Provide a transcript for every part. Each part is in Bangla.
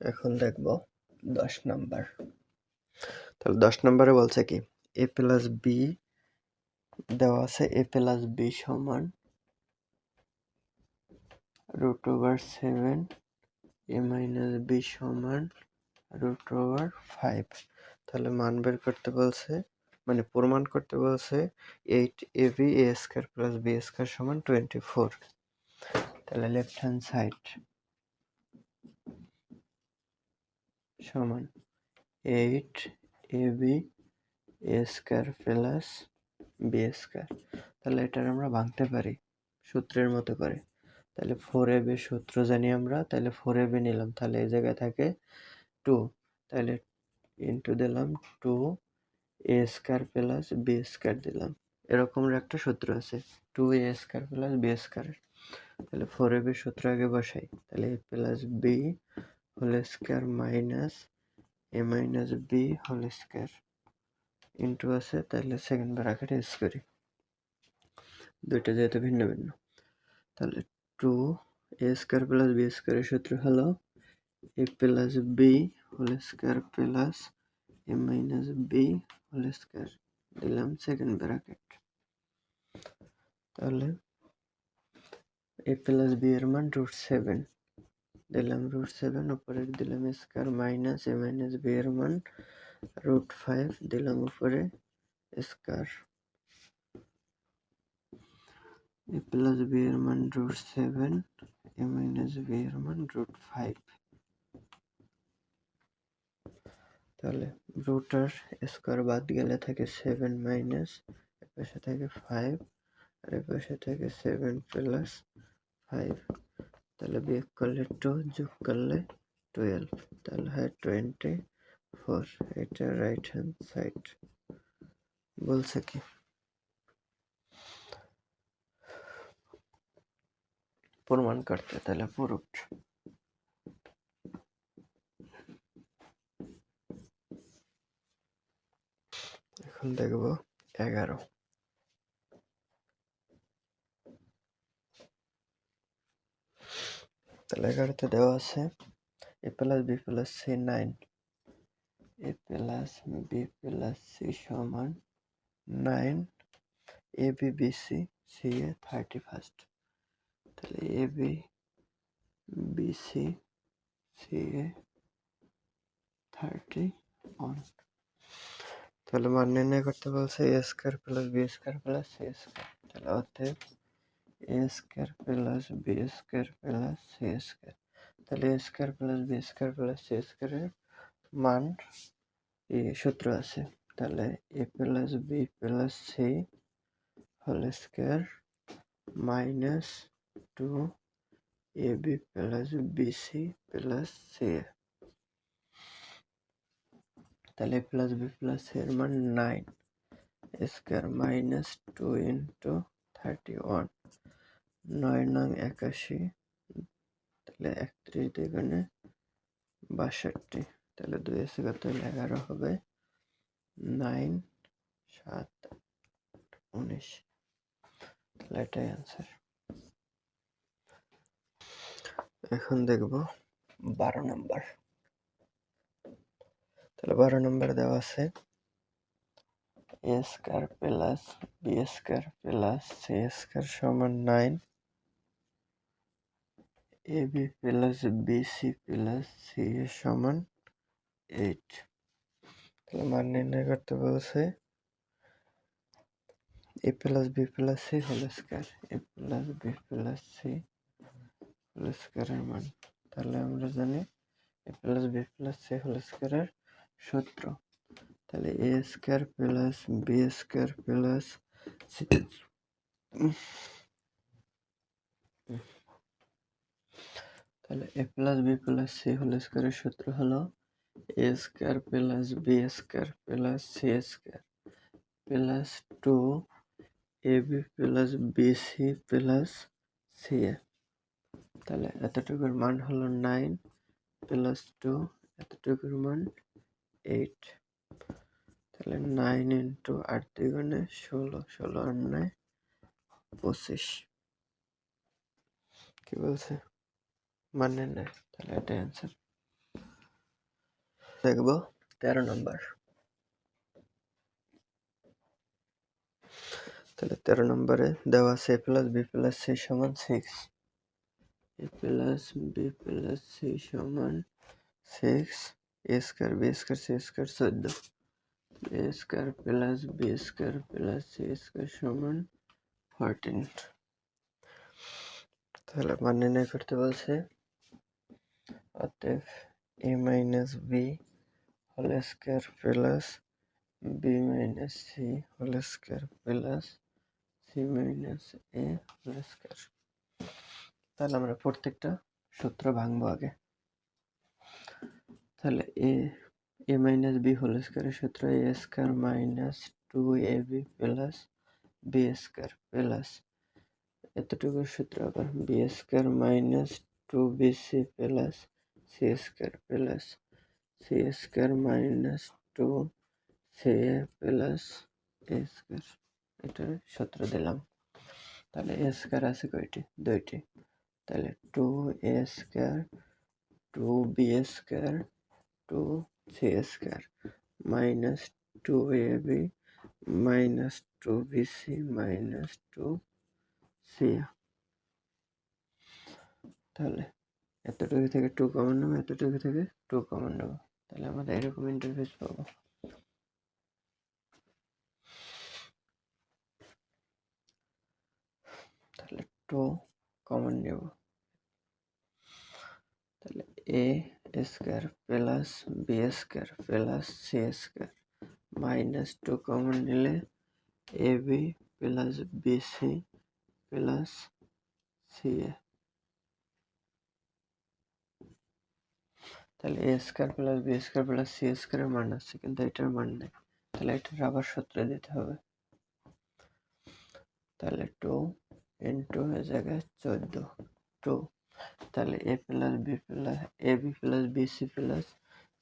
এখন দেখব দশ নাম্বার। তাহলে দশ নম্বরে বলছে কি? এ প্লাস বি দেওয়া আছে, এ প্লাস বি সমান root over seven, A minus B সমান রুট ওভার ফাইভ। তাহলে মান বের করতে বলছে মানে প্রমাণ করতে বলছে eight A B, A square plus B square সমান টোয়েন্টি ফোর। তাহলে লেফট হ্যান্ড সাইড সমান eight A B A square plus B square. তাহলে এটার আমরা ভাঙতে পারি, সূত্রের মতো করে। তাহলে ফোর এ বি সূত্র জানি আমরা, তাহলে ফোর এ বি নিলাম। তাহলে এই জায়গায় থাকে টু তাহলে ইন্টু দিলাম two A square plus B square দিলাম। এরকম একটা সূত্র আছে two A square plus B square তাহলে ফোর এ বি সূত্র আগে বসাই। তাহলে A plus B whole square minus A minus B whole square into আছে, তাহলে সেকেন্ড ব্র্যাকেট করি দুইটা যেহেতু ভিন্ন ভিন্ন। তাহলে two A square plus B স্কোয়ারের সূত্র হলো A plus B whole square plus A minus B whole square দিলাম সেকেন্ড ব্র্যাকেট তাহলে এ প্লাস বি এর মান রুট সেভেন দিলাম রুট সেভেন উপরে দিলাম square minus A minus B এর মান রুট ফাইভ দিলাম উপরে স্কোয়ার এ প্লাস বি এর মান root seven A minus B এর মান রুট ফাইভ তাহলে রুটার স্কোয়ার বাদ গেলে থাকে সেভেন মাইনাস এর পাশে থাকে ফাইভ আর এর পাশে থাকে সেভেন প্লাস ফাইভ তাহলে বিয়োগ করলে টু যোগ করলে টুয়েলভ তাহলে হয় টোয়েন্টি ফোর এটা রাইট হ্যান্ড সাইড বলছে কি? প্রমাণ করতে, তাহলে পুরুট এখন দেখব এগারো। তাহলে এগারোতে দেওয়া আছে A plus B plus C nine A plus B plus C সমান nine A B B C C A thirty first তাহলে A B B C C A thirty one তাহলে মান নির্ণয় করতে বলছে A square plus B square plus C square তাহলে অতএব A square plus B square plus C square তাহলে A square plus B square plus C স্কোয়ারের মান এই সূত্র আছে তাহলে A plus B plus C whole square minus two A B plus B C plus C তাহলে A plus B plus C এর মান nine square minus two into thirty one নয় নং একাশি, তাহলে একত্রিশ দ্বিগুণে বাষট্টি, তাহলে দুই এসে কত এগারো হবে নাইন সাত, উনিশ। তাহলে এটাই অ্যান্সার এখন দেখব বারো নম্বর তাহলে বারো নম্বর দেওয়া আছে। A square plus B square plus C square সমান nine A B plus B C plus C A সমান এইট তাহলে মান নির্ণয় করতে বলছে A plus B plus C whole square A plus B plus C whole স্কোয়ারের মান। তাহলে আমরা জানি A plus B plus C whole স্কোয়ারের সূত্র। তাহলে A square plus B square plus তাহলে A plus B plus C whole স্কোয়ারের সূত্র হলো A square plus B square plus C square plus two A B plus B C plus C A তাহলে এতটুকুর মান হলো নাইন প্লাস টু এতটুকুর মান এইট তাহলে নাইন ইন্টু আট দ্বিগুণে ষোলো ষোলো আর নয় পঁচিশ কি বলছে মানে নেয় তাহলে এটাই অ্যান্সার দেখব তেরো নম্বর তাহলে তেরো নম্বরে দেওয়া আছে A plus B plus C সমান six A plus B plus C সমান six A square B square C square চোদ্দ A square plus B square plus C square সমান ফোরটিন তাহলে মান নির্ণয় করতে বলছে অতএব A minus B whole square plus B minus C whole square plus C minus A whole square তাহলে আমরা প্রত্যেকটা সূত্র ভাঙবো আগে তাহলে A A minus B whole স্কোয়ারের সূত্র A square minus two A B plus B square plus এতটুকু সূত্র আবার B square minus two B C plus C square plus C square minus two C A plus A square এটার সূত্র দিলাম। তাহলে এ স্কোয়ার আছে কয়টি? দুইটি। তাহলে two A square two B square two C square minus two A B, minus two B C, minus two C তাহলে এতটুকু থেকে টু কমন নেব, এতটুকু থেকে টু কমন নেব। তাহলে আমাদের এরকম ইন্টারফেস পাবো। তাহলে টু কমন নেব। তাহলে A square plus B square plus C square minus two common নিলে A B plus B C plus C A. তাহলে A square plus B square plus C স্কোয়ারের মান আছে, কিন্তু এটার মান নেই। তাহলে এটার আবার সূত্র দিতে হবে। তাহলে টু ইন্টু হয়ে জায়গায় চোদ্দ টু তাহলে A plus B plus A B plus B C plus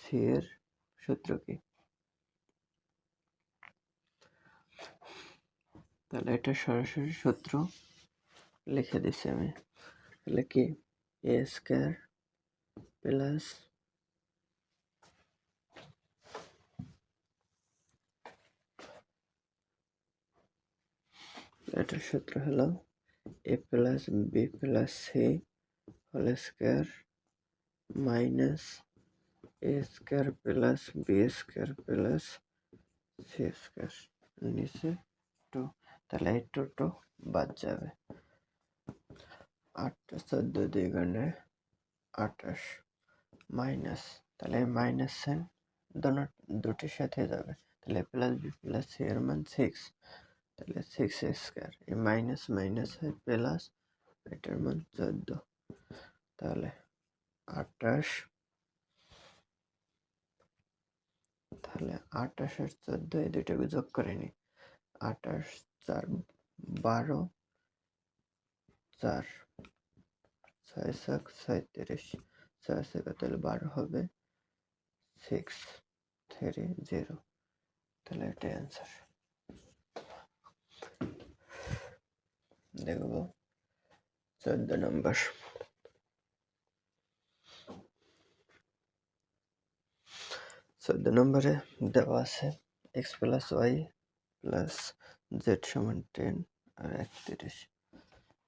C এর সূত্র কি? তাহলে এটা সরাসরি সূত্র লিখে দিচ্ছি আমি। তাহলে কি? এ স্কোয়ার প্লাস এটার সূত্র হলো A plus B plus C whole square minus A square plus B square plus C square নিচে টু তাহলে এই টু টু বাদ যাবে আটটা চোদ্দ দুই গণে আঠাশ মাইনাস তাহলে মাইনাস সাইন দোনো দুটির সাথে যাবে তাহলে প্লাস বি প্লাস সি এর মান সিক্স তাহলে সিক্স স্কোয়ার এই মাইনাস মাইনাস হয় প্লাস এটার মান চোদ্দ তাহলে আটাশ তাহলে আটাশ আর চোদ্দ, এই দুইটাকে যোগ করে নি আটাশ চার বারো, চার ছয় সাত ছয়ত্রিশ ছয় সাত তাহলে বারো হবে। সিক্স থ্রি জিরো তাহলে এটাই অ্যান্সার দেখব চোদ্দ নম্বর চোদ্দ নম্বরে দেওয়া আছে X plus Y plus Z সমান টেন আর একত্রিশ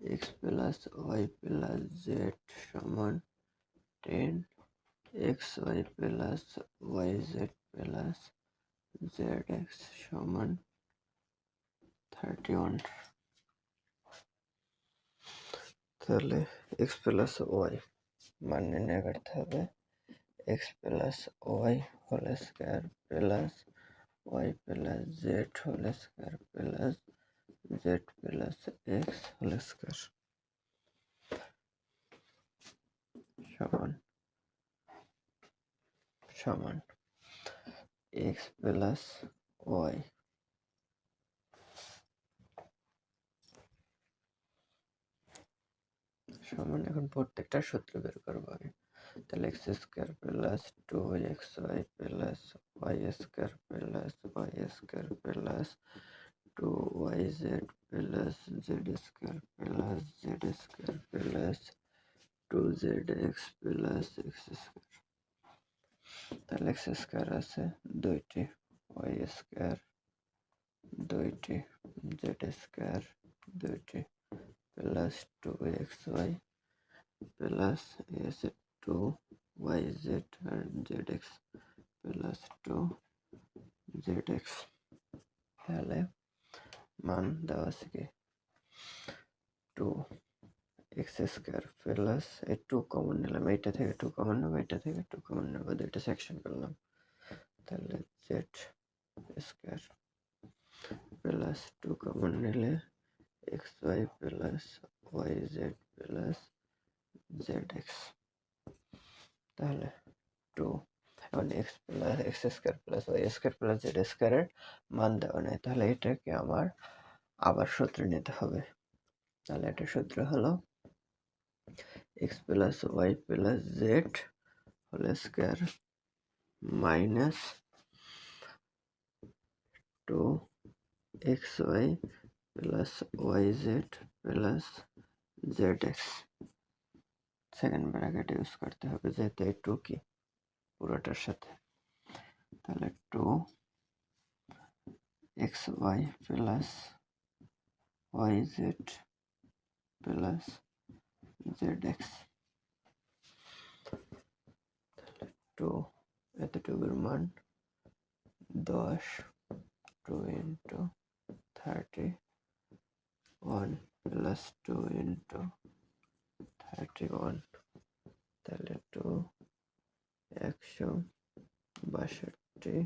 X plus Y plus Z সমান ten X Y plus Y Z plus Z X সমান থার্টি ওয়ান তাহলে এক্স প্লাস ওয়াই মান নির্ণয় করতে হবে X plus Y whole square plus Y plus Z whole square plus Z plus X whole square. সমান। সমান। X plus Y. সমান, এখন প্রত্যেকটা সূত্র বের করব আমি। তাহলে X square plus two X Y plus Y square plus Y square plus two Y Z plus Z square plus Z square plus two Z X plus X square তাহলে এক্স স্কোয়ার আছে দুইটি ওয়াই স্কোয়ার দুইটি জেড স্কোয়ার দুইটি plus two X Y plus S two Y Z আর Z X plus two Z X তাহলে মান দেওয়া আছে কি? টু এক্স স্কোয়ার প্লাস এই টু কমন নিলাম, এইটা থেকে টু কমন নেব এটা থেকে টু কমন নেব, দুইটা সেকশন করলাম। তাহলে Z square plus two common নিলে X Y plus Y Z plus Z X তাহলে টু এখন X plus X square plus Y square plus Z স্কোয়ারের মান দেওয়া নেই। তাহলে এটাকে আমার আবার সূত্র নিতে হবে। তাহলে এটা সূত্র হলো X plus Y plus Z whole square minus two X Y plus Y Z plus Z X second bracket use করতে হবে যেহেতু এই টু কি পুরোটার সাথে তাহলে two X Y plus Y Z plus Z X তাহলে টু এতটুকুর মান দশ two into thirty one plus two into thirty one তাহলে টু একশো বাষট্টি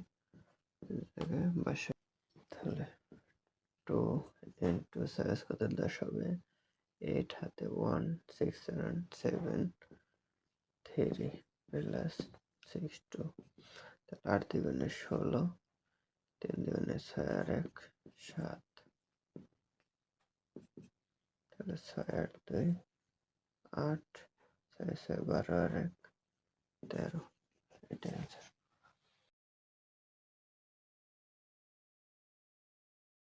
জায়গায় বাষট্টি, তাহলে টু ইন্টু সাইজ কত দশ হবে। এইট হাতে one six seven seven three plus six two তাহলে আট দ্বিগুণে ষোলো, তিন দ্বিগুণে ছয় আর এক, সাত। তাহলে ছয় আট দুই, আট। ছয়শো বারো আর এক তেরো এটাই আনসার